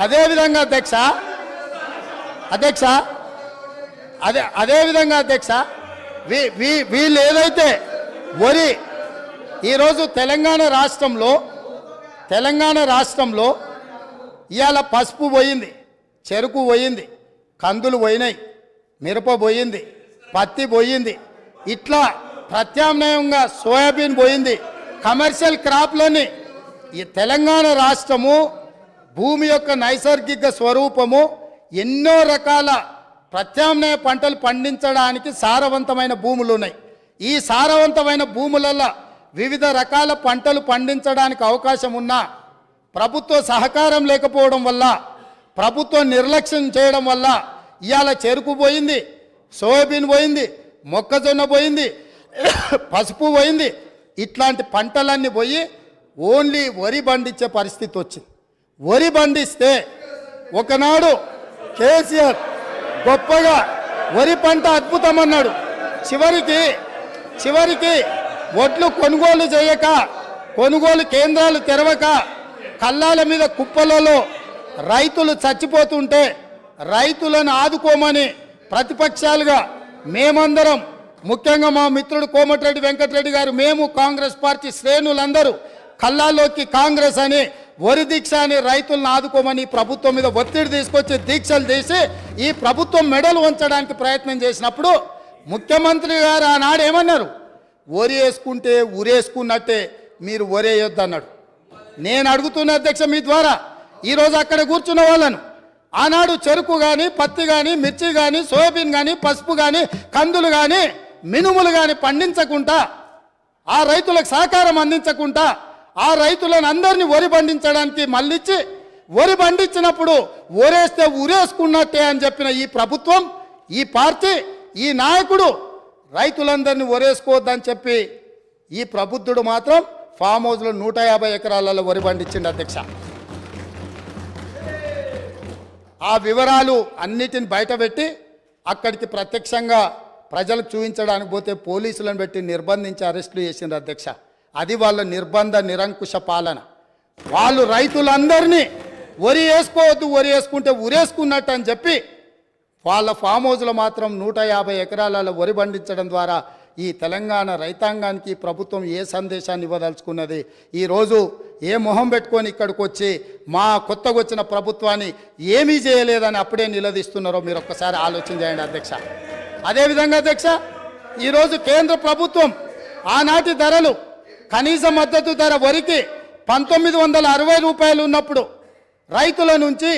అదేవిధంగా అధ్యక్ష అధ్యక్ష అదే అదేవిధంగా అధ్యక్ష వీ వీ వీళ్ళు ఏదైతే వరి ఈరోజు తెలంగాణ రాష్ట్రంలో తెలంగాణ రాష్ట్రంలో ఇవాళ పసుపు పోయింది చెరుకు పోయింది కందులు పోయినాయి మిరప పోయింది పత్తి పోయింది ఇట్లా ప్రత్యామ్నాయంగా సోయాబీన్ పోయింది కమర్షియల్ క్రాప్లని ఈ తెలంగాణ రాష్ట్రము భూమి యొక్క నైసర్గిక స్వరూపము ఎన్నో రకాల ప్రత్యామ్నాయ పంటలు పండించడానికి సారవంతమైన భూములు ఉన్నాయి. ఈ సారవంతమైన భూములలో వివిధ రకాల పంటలు పండించడానికి అవకాశం ఉన్నా ప్రభుత్వ సహకారం లేకపోవడం వల్ల ప్రభుత్వం నిర్లక్ష్యం చేయడం వల్ల ఇవాళ చెరుకు పోయింది సోయాబీన్ పోయింది మొక్కజొన్న పోయింది పసుపు పోయింది. ఇట్లాంటి పంటలన్నీ పోయి ఓన్లీ వరి పండించే పరిస్థితి వచ్చింది. వరి పండిస్తే ఒకనాడు కేసీఆర్ గొప్పగా వరి పంట అద్భుతం అన్నాడు చివరికి చివరికి ఒడ్లు కొనుగోలు చేయక కొనుగోలు కేంద్రాలు తెరవక కల్లాల మీద కుప్పలలో రైతులు చచ్చిపోతుంటే రైతులను ఆదుకోమని ప్రతిపక్షాలుగా మేమందరం ముఖ్యంగా మా మిత్రుడు కోమటిరెడ్డి వెంకటరెడ్డి గారు మేము కాంగ్రెస్ పార్టీ శ్రేణులందరూ కల్లాల్లోకి కాంగ్రెస్ అని వరి దీక్ష అని రైతులను ఆదుకోమని ప్రభుత్వం మీద ఒత్తిడి తీసుకొచ్చి దీక్షలు తీసి ఈ ప్రభుత్వం మెడలు ఉంచడానికి ప్రయత్నం చేసినప్పుడు ముఖ్యమంత్రి గారు ఆనాడు ఏమన్నారు? వరి వేసుకుంటే ఉరేసుకున్నట్టే మీరు ఒరేయొద్దు అన్నాడు నేను అడుగుతున్న అధ్యక్ష మీ ద్వారా ఈరోజు అక్కడ కూర్చున్న వాళ్ళను ఆనాడు చెరుకు కానీ పత్తి కానీ మిర్చి కానీ సోయాబీన్ కానీ పసుపు కానీ కందులు కానీ మినుములు కానీ పండించకుండా ఆ రైతులకు సహకారం అందించకుండా ఆ రైతులను అందరినీ వరి పండించడానికి మళ్ళిచ్చి వరి పండించినప్పుడు ఊరేస్తే ఊరేసుకున్నట్టే అని చెప్పిన ఈ ప్రభుత్వం ఈ పార్టీ ఈ నాయకుడు రైతులందరినీ ఒరేసుకోవద్దని చెప్పి ఈ ప్రబుద్ధుడు మాత్రం ఫామ్ హౌస్లో నూట యాభై ఎకరాలలో వరి పండించింది అధ్యక్ష. ఆ వివరాలు అన్నిటిని బయటపెట్టి అక్కడికి ప్రత్యక్షంగా ప్రజలకు చూపించడానికి పోతే పోలీసులను పెట్టి నిర్బంధించి అరెస్టులు చేసిండ్రు అధ్యక్ష. అది వాళ్ళ నిర్బంధ నిరంకుశ పాలన. వాళ్ళు రైతులందరినీ వరి వేసుకోవద్దు వరి వేసుకుంటే ఉరేసుకున్నట్టు అని చెప్పి వాళ్ళ ఫామ్ హౌస్లో మాత్రం నూట యాభై ఎకరాలలో వరి పండించడం ద్వారా ఈ తెలంగాణ రైతాంగానికి ప్రభుత్వం ఏ సందేశాన్ని ఇవ్వదలుచుకున్నది? ఈరోజు ఏ మొహం పెట్టుకొని ఇక్కడికి వచ్చి మా కొత్తగా వచ్చిన ప్రభుత్వాన్ని ఏమీ చేయలేదని అప్పుడే నిలదీస్తున్నారో మీరు ఒక్కసారి ఆలోచన చేయండి అధ్యక్ష. అదేవిధంగా అధ్యక్ష ఈరోజు కేంద్ర ప్రభుత్వం ఆనాటి ధరలు కనీస మద్దతు ధర వరికి పంతొమ్మిది వందల అరవై రూపాయలు ఉన్నప్పుడు రైతుల నుంచి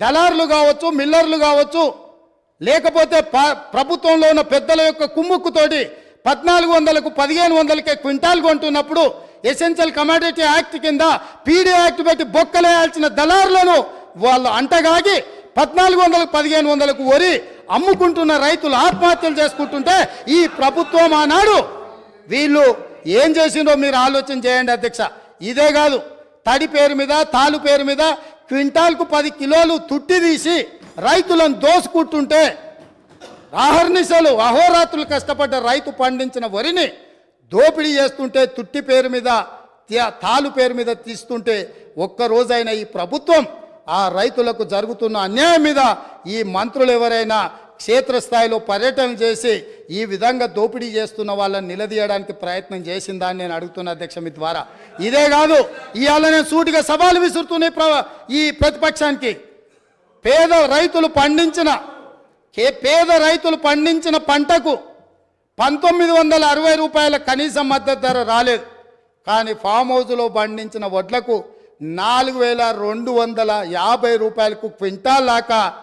దళారులు కావచ్చు మిల్లర్లు కావచ్చు లేకపోతే ప- ప్రభుత్వంలో ఉన్న పెద్దల యొక్క కుమ్ముక్కుతోటి పద్నాలుగు వందలకు పదిహేను వందలకే క్వింటాల్ కొంటున్నప్పుడు ఎసెన్షియల్ కమాడిటీ యాక్ట్ కింద పీడీ యాక్ట్ పెట్టి బొక్కలేయాల్సిన దళారులను వాళ్ళు అంటగాగి పద్నాలుగు వందలకు పదిహేను వందలకు వరి అమ్ముకుంటున్న రైతులు ఆత్మహత్యలు చేసుకుంటుంటే ఈ ప్రభుత్వం ఆనాడు వీళ్ళు ఏం చేసిందో మీరు ఆలోచన చేయండి అధ్యక్ష. ఇదే కాదు తడి పేరు మీద తాలు పేరు మీద క్వింటాల్కు పది కిలోలు తుట్టి తీసి రైతులను దోసుకుంటుంటే ఆహర్నిశలు అహోరాత్రులు కష్టపడ్డ రైతు పండించిన వరిని దోపిడీ చేస్తుంటే తుట్టి పేరు మీద తాలు పేరు మీద తీస్తుంటే ఒక్కరోజైనా ఈ ప్రభుత్వం ఆ రైతులకు జరుగుతున్న అన్యాయం మీద ఈ మంత్రులు ఎవరైనా క్షేత్రస్థాయిలో పర్యటన చేసి ఈ విధంగా దోపిడీ చేస్తున్న వాళ్ళని నిలదీయడానికి ప్రయత్నం చేసిందా నేను అడుగుతున్న అధ్యక్ష మీ ద్వారా. ఇదే కాదు ఇవాళ నేను సూటిగా సవాలు విసురుతున్నాయి ప్ర- ఈ ప్రతిపక్షానికి. పేద రైతులు పండించిన కే పేద రైతులు పండించిన పంటకు పంతొమ్మిది వందల అరవై రూపాయల కనీస మద్దతు ధర రాలేదు. కానీ ఫామ్ హౌస్లో పండించిన వడ్లకు నాలుగు వేల రెండు వందల యాభై రూపాయలకు క్వింటాల్ దాకా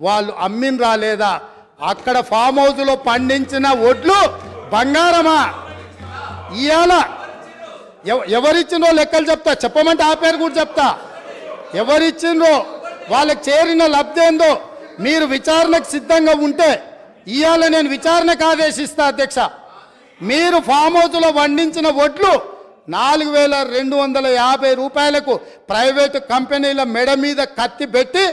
వాళ్ళు అమ్మిన రాలేదా అక్కడ ఫామ్ హౌస్లో పండించిన ఒడ్లు బంగారమా? ఇవాళ ఎవ- లెక్కలు చెప్తా. చెప్పమంటే ఆ పేరు కూడా చెప్తా. ఎవరిచ్చిండ్రో? వాళ్ళకి చేరిన లబ్ధి ఏందో? మీరు విచారణకు సిద్ధంగా ఉంటే ఇవాళ నేను విచారణకు ఆదేశిస్తా అధ్యక్ష. మీరు ఫామ్ హౌస్లో వండించిన ఒడ్లు నాలుగు వేల రెండు వందల యాభై రూపాయలకు ప్రైవేటు కంపెనీల మెడ మీద కత్తి పెట్టి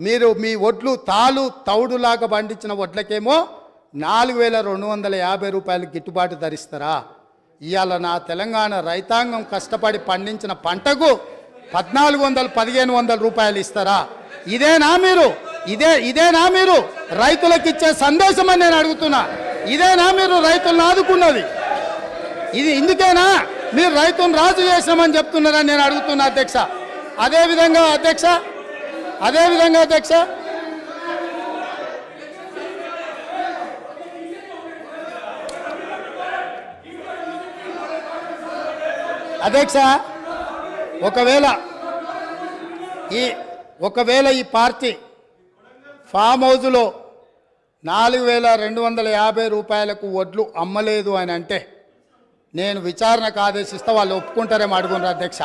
మీరు మీ వడ్లు తాలు తౌడులాగా పండించిన వడ్లకేమో నాలుగు వేల రెండు వందల యాభై రూపాయలు గిట్టుబాటు ధరిస్తారా ఇవాళ నా తెలంగాణ రైతాంగం కష్టపడి పండించిన పంటకు పద్నాలుగు వందలు పదిహేను వందల రూపాయలు ఇస్తారా? ఇదేనా మీరు? ఇదే ఇదేనా మీరు? రైతులకు ఇచ్చే సందేశం అని నేను అడుగుతున్నా. ఇదేనా మీరు? రైతులను ఆదుకున్నది. ఇది ఇందుకేనా? మీరు రైతును రాజు చేసినామని చెప్తున్నారని నేను అడుగుతున్నా అధ్యక్ష. అదేవిధంగా అధ్యక్ష అదేవిధంగా అధ్యక్ష? అధ్యక్ష ఒకవేళ ఈ ఒకవేళ ఈ పార్టీ ఫామ్ హౌజ్లో నాలుగు వేల రెండు వందల యాభై రూపాయలకు వడ్లు అమ్మలేదు అని అంటే నేను విచారణకు ఆదేశిస్తే వాళ్ళు ఒప్పుకుంటారేమో అడుగున్నారు అధ్యక్ష?